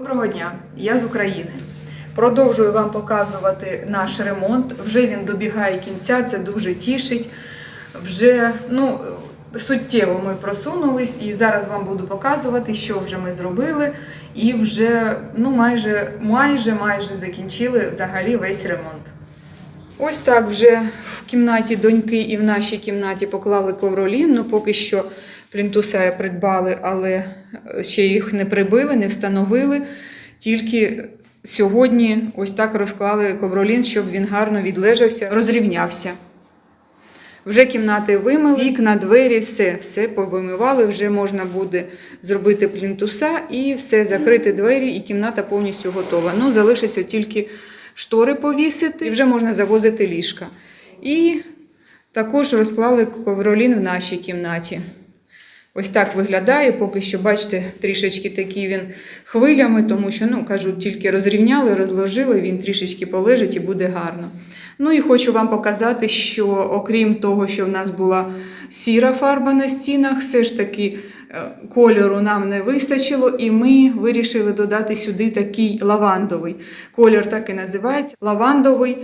Доброго дня, я з України. Продовжую вам показувати наш ремонт. Вже він добігає кінця, це дуже тішить. Вже ну, суттєво ми просунулись, і зараз вам буду показувати, що вже ми зробили, і вже ну, майже, майже, майже закінчили взагалі весь ремонт. Ось так вже в кімнаті доньки і в нашій кімнаті поклали ковролін. Ну, поки що плінтуса придбали, але ще їх не прибили, не встановили. Тільки сьогодні ось так розклали ковролін, щоб він гарно відлежався, розрівнявся. Вже кімнати вимили, вікна, двері, все, все повимивали. Вже можна буде зробити плінтуса і все, закрити двері, і кімната повністю готова. Ну, залишиться тільки штори повісити, і вже можна завозити ліжка. І також розклали ковролін в нашій кімнаті. Ось так виглядає, поки що, бачите, трішечки такий він хвилями, тому що, ну, кажуть, тільки розрівняли, розложили, він трішечки полежить і буде гарно. Ну і хочу вам показати, що окрім того, що в нас була сіра фарба на стінах, все ж таки е, кольору нам не вистачило, і ми вирішили додати сюди такий лавандовий. Колір так і називається лавандовий.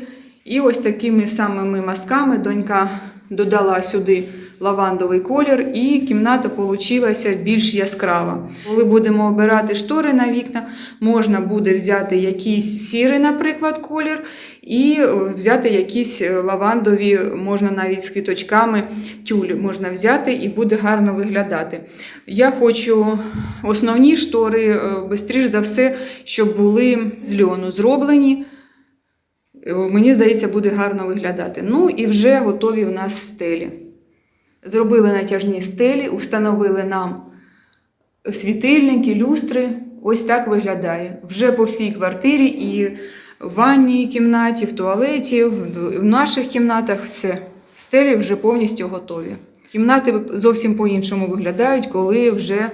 І ось такими самими мазками донька додала сюди лавандовий колір, і кімната получилася більш яскрава. Коли будемо обирати штори на вікна, можна буде взяти якийсь сірий, наприклад, колір, і взяти якісь лавандові, можна навіть з квіточками тюль можна взяти і буде гарно виглядати. Я хочу основні штори, швидше за все, щоб були з льону зроблені. Мені здається, буде гарно виглядати. Ну і вже готові в нас стелі. Зробили натяжні стелі, установили нам світильники, люстри. Ось так виглядає. Вже по всій квартирі, і в ванній кімнаті, в туалеті, в наших кімнатах все. Стелі вже повністю готові. Кімнати зовсім по-іншому виглядають, коли вже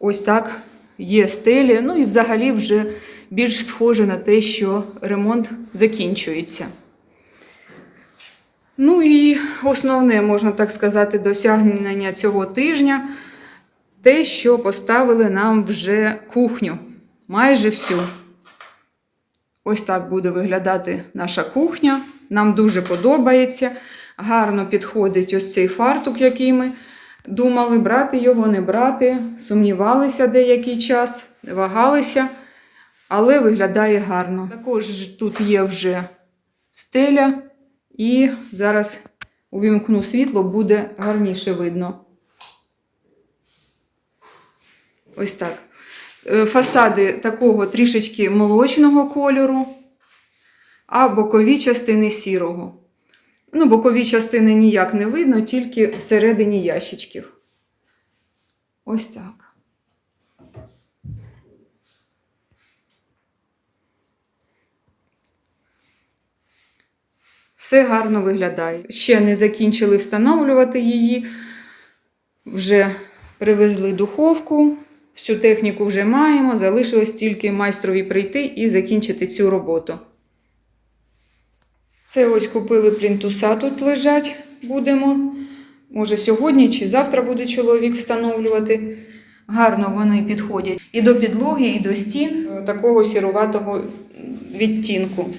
ось так є стелі. Ну і взагалі вже більш схоже на те, що ремонт закінчується. Ну і основне, можна так сказати, досягнення цього тижня те, що поставили нам вже кухню. Майже всю. Ось так буде виглядати наша кухня. Нам дуже подобається. Гарно підходить ось цей фартук, який ми думали, брати його, не брати. Сумнівалися деякий час, вагалися, але виглядає гарно. Також тут є вже стеля. І зараз увімкну світло, буде гарніше видно. Ось так. Е, Фасади такого трішечки молочного кольору, а бокові частини сірого. Ну, бокові частини ніяк не видно, тільки всередині ящичків. Ось так. Все гарно виглядає. Ще не закінчили встановлювати її. Вже привезли духовку, всю техніку вже маємо. Залишилось тільки майстрові прийти і закінчити цю роботу. Це ось купили плінтуса, тут лежать будемо. Може, сьогодні чи завтра буде чоловік встановлювати. Гарно вони підходять і до підлоги, і до стін е, такого сіруватого відтінку.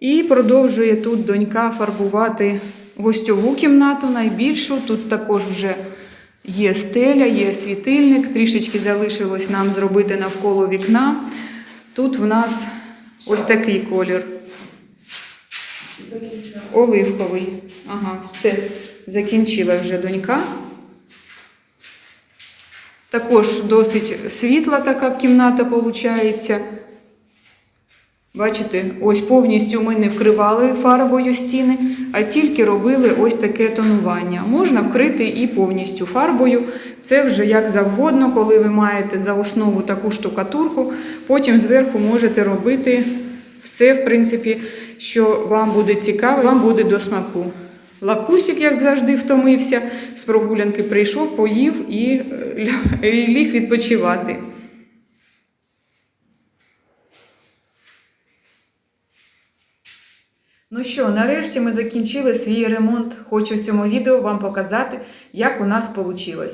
І продовжує тут донька фарбувати гостьову кімнату найбільшу. Тут також вже є стеля, є світильник. Трішечки залишилось нам зробити навколо вікна. Тут в нас ось такий колір. Оливковий. Ага, все. Закінчила вже донька. Також досить світла така кімната виходить. Бачите, ось повністю ми не вкривали фарбою стіни, а тільки робили ось таке тонування. Можна вкрити і повністю фарбою. Це вже як завгодно, коли ви маєте за основу таку штукатурку, потім зверху можете робити все, в принципі, що вам буде цікаво, вам буде до смаку. Лакусик, як завжди, втомився, з прогулянки прийшов, поїв і е, ліг відпочивати. Ну що, нарешті ми закінчили свій ремонт. Хочу в цьому відео вам показати, як у нас вийшло.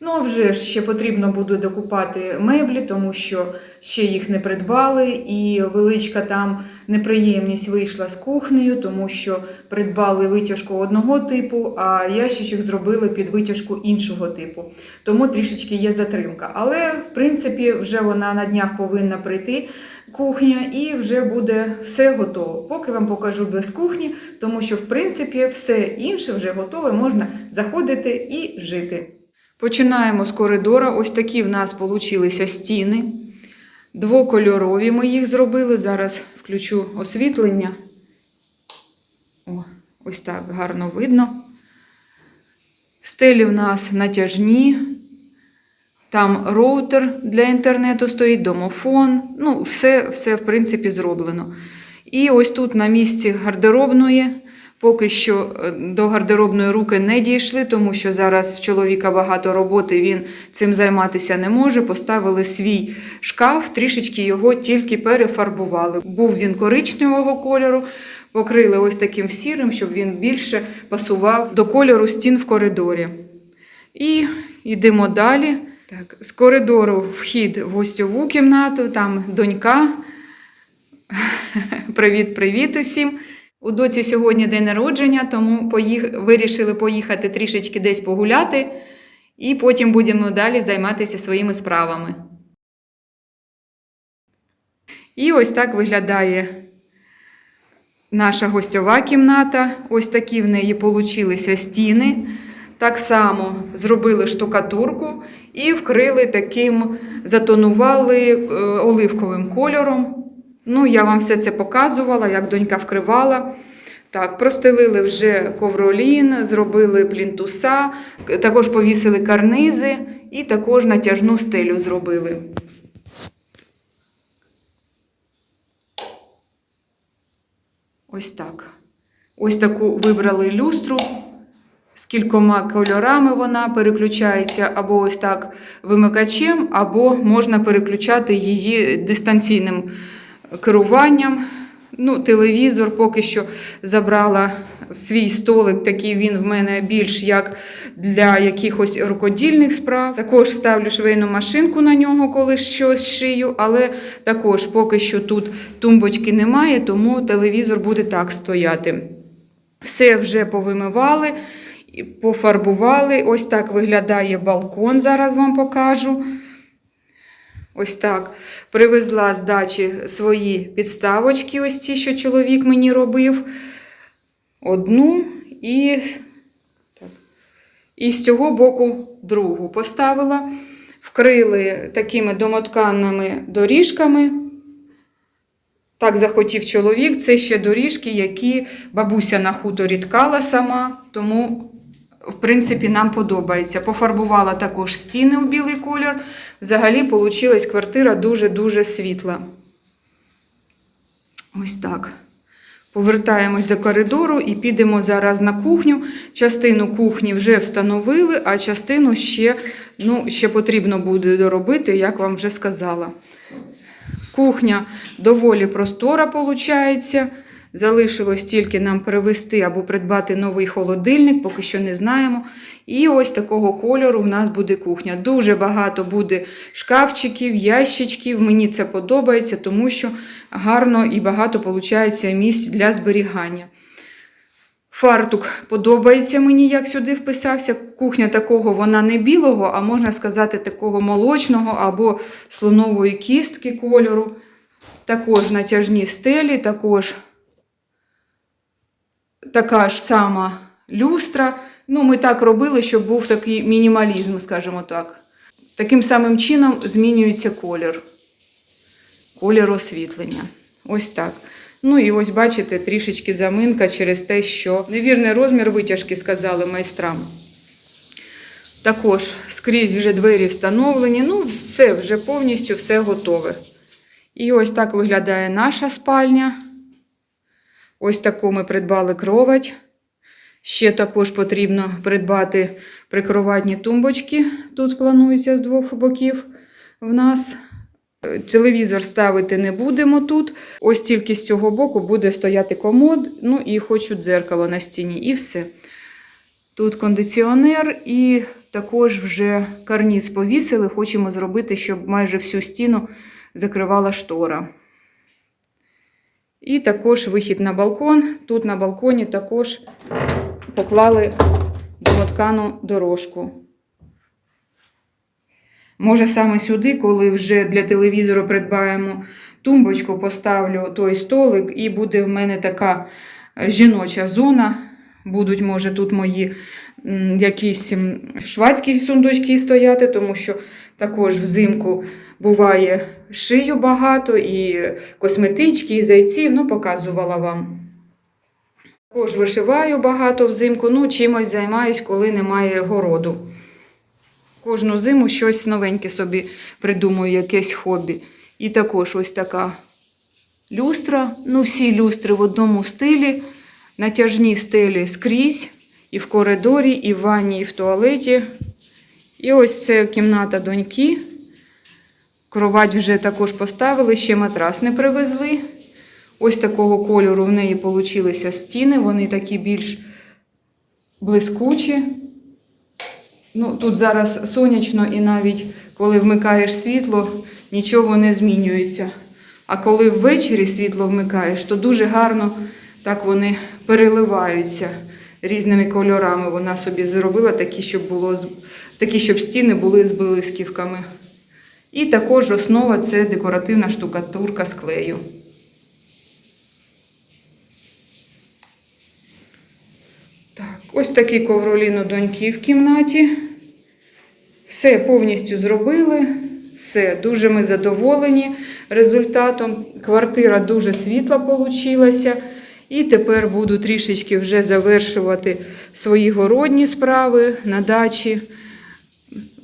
Ну, вже ж ще потрібно буде докупати меблі, тому що ще їх не придбали, і величка там неприємність вийшла з кухнею, тому що придбали витяжку одного типу, а ящичок зробили під витяжку іншого типу. Тому трішечки є затримка. Але, в принципі, вже вона на днях повинна прийти. Кухня і вже буде все готово. Поки вам покажу без кухні, тому що в принципі все інше вже готове, можна заходити і жити. Починаємо з коридора. Ось такі в нас получилися стіни. Двокольорові ми їх зробили. Зараз включу освітлення. О, ось так гарно видно. Стелі в нас натяжні. Там роутер для інтернету стоїть, домофон. Ну, все, все, в принципі, зроблено. І ось тут на місці гардеробної. Поки що е, до гардеробної руки не дійшли, тому що зараз в чоловіка багато роботи, він цим займатися не може. Поставили свій шкаф, трішечки його тільки перефарбували. Був він коричневого кольору, покрили ось таким сірим, щоб він більше пасував до кольору стін в коридорі. І йдемо далі. Так, з коридору вхід в гостьову кімнату, там донька. Привіт-привіт усім. У доці сьогодні день народження, тому поїх... вирішили поїхати трішечки десь погуляти, і потім будемо далі займатися своїми справами. І ось так виглядає наша гостьова кімната. Ось такі в неї получилися стіни. Так само зробили штукатурку і вкрили таким, затонували е, оливковим кольором. Ну, я вам все це показувала, як донька вкривала. Так, простелили вже ковролін, зробили плінтуса, також повісили карнизи і також натяжну стелю зробили. Ось так. Ось таку вибрали люстру. Кількома кольорами вона переключається або ось так вимикачем, або можна переключати її дистанційним керуванням. Ну, телевізор поки що забрала свій столик, такий він в мене більш як для якихось рукодільних справ. Також ставлю швейну машинку на нього, коли щось шию, але також поки що тут тумбочки немає, тому телевізор буде так стояти. Все вже повимивали, пофарбували. Ось так виглядає балкон, зараз вам покажу. Ось так. Привезла з дачі свої підставочки, ось ці, що чоловік мені робив. Одну і, так, і з цього боку другу поставила. Вкрили такими домотканними доріжками. Так захотів чоловік. Це ще доріжки, які бабуся на хуторі ткала сама, тому, в принципі, нам подобається. Пофарбувала також стіни у білий колір. Взагалі, вийшла квартира дуже-дуже світла. Ось так. Повертаємось до коридору і підемо зараз на кухню. Частину кухні вже встановили, а частину ще, ну, ще потрібно буде доробити, як вам вже сказала. Кухня доволі простора виходить. Залишилось тільки нам перевести або придбати новий холодильник, поки що не знаємо. І ось такого кольору в нас буде кухня. Дуже багато буде шкафчиків, ящичків. Мені це подобається, тому що гарно і багато виходить місць для зберігання. Фартук подобається мені, як сюди вписався. Кухня такого, вона не білого, а можна сказати, такого молочного або слонової кістки кольору. Також натяжні стелі, також така ж сама люстра. Ну, ми так робили, щоб був такий мінімалізм, скажімо так. Таким самим чином змінюється колір. Колір освітлення. Ось так. Ну і ось бачите, трішечки заминка через те, що невірний розмір витяжки сказали майстрам. Також скрізь вже двері встановлені. Ну, все, вже повністю все готове. І ось так виглядає наша спальня. Ось таку ми придбали кровать. Ще також потрібно придбати прикроватні тумбочки. Тут планується з двох боків в нас. Телевізор ставити не будемо тут. Ось тільки з цього боку буде стояти комод, ну і хочу дзеркало на стіні, і все. Тут кондиціонер і також вже карніз повісили. Хочемо зробити, щоб майже всю стіну закривала штора. І також вихід на балкон. Тут на балконі також поклали домоткану дорожку. Може, саме сюди, коли вже для телевізору придбаємо тумбочку, поставлю той столик, і буде в мене така е, жіноча зона. Будуть, може, тут мої якісь швадські сундучки стояти, тому що також взимку буває шию багато, і косметички, і зайців, ну, показувала вам. Також вишиваю багато взимку, ну, чимось займаюсь, коли немає городу. Кожну зиму щось новеньке собі придумую, якесь хобі. І також ось така люстра. Ну, всі люстри в одному стилі, натяжні стелі скрізь, і в коридорі, і в ванні, і в туалеті. І ось це кімната доньки. Кровать вже також поставили, ще матрас не привезли. Ось такого кольору в неї получилися стіни, вони такі більш блискучі. Ну, тут зараз сонячно, і навіть коли вмикаєш світло, нічого не змінюється. А коли ввечері світло вмикаєш, то дуже гарно так вони переливаються різними кольорами. Вона собі зробила такі, щоб було такі, щоб стіни були з блисківками. І також основа це декоративна штукатурка з клею. Так, ось такий ковролін у доньки в кімнаті. Все повністю зробили. Все, дуже ми задоволені результатом. Квартира дуже світла получилася. І тепер буду трішечки вже завершувати свої городні справи на дачі,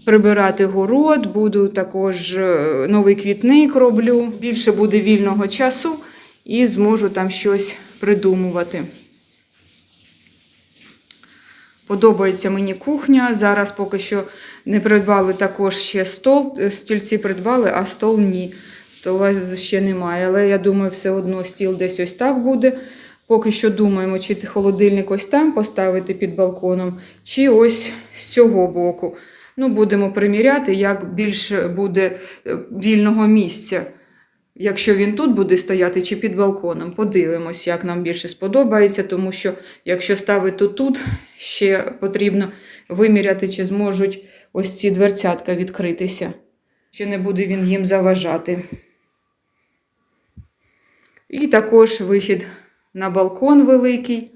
прибирати город, буду також е, новий квітник роблю. Більше буде вільного часу і зможу там щось придумувати. Подобається мені кухня. Зараз поки що не придбали також ще стол. Е, Стільці придбали, а стол ні. Стола ще немає. Але я думаю, все одно стіл десь ось так буде. Поки що думаємо, чи холодильник ось там поставити під балконом, чи ось з цього боку. Ну, будемо приміряти, як більше буде е, вільного місця. Якщо він тут буде стояти чи під балконом, подивимось, як нам більше сподобається, тому що якщо ставити тут, ще потрібно виміряти, чи зможуть ось ці дверцятка відкритися. Чи не буде він їм заважати. І також вихід на балкон великий.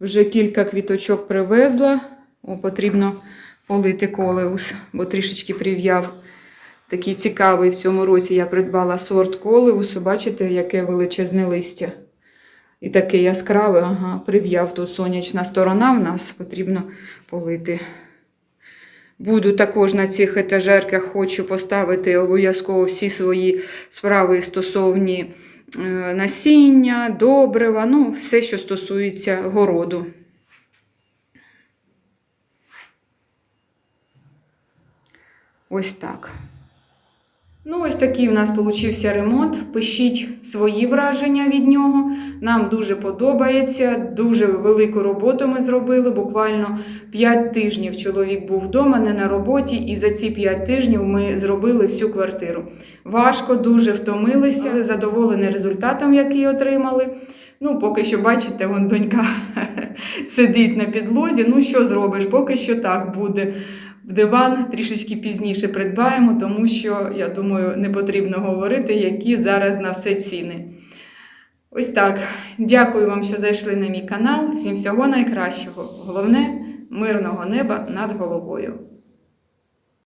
Вже кілька квіточок привезла. О, потрібно полити колеус, бо трішечки прив'яв. Такий цікавий в цьому році я придбала сорт колеусу. Бачите, яке величезне листя. І таке яскраве, ага, прив'яв тут сонячна сторона в нас, потрібно полити. Буду також на цих етажерках, хочу поставити обов'язково всі свої справи стосовні е, насіння, добрива, ну, все, що стосується городу. Ось так. Ну, ось такий у нас получився ремонт. Пишіть свої враження від нього. Нам дуже подобається. Дуже велику роботу ми зробили. Буквально 5 тижнів чоловік був вдома, не на роботі, і за ці 5 тижнів ми зробили всю квартиру. Важко, дуже втомилися, але задоволені результатом, який отримали. Ну, поки що, бачите, вон донька сидить на підлозі. Ну, що зробиш? Поки що так буде. В диван трішечки пізніше придбаємо, тому що, я думаю, не потрібно говорити, які зараз на все ціни. Ось так. Дякую вам, що зайшли на мій канал. Всім всього найкращого. Головне мирного неба над головою.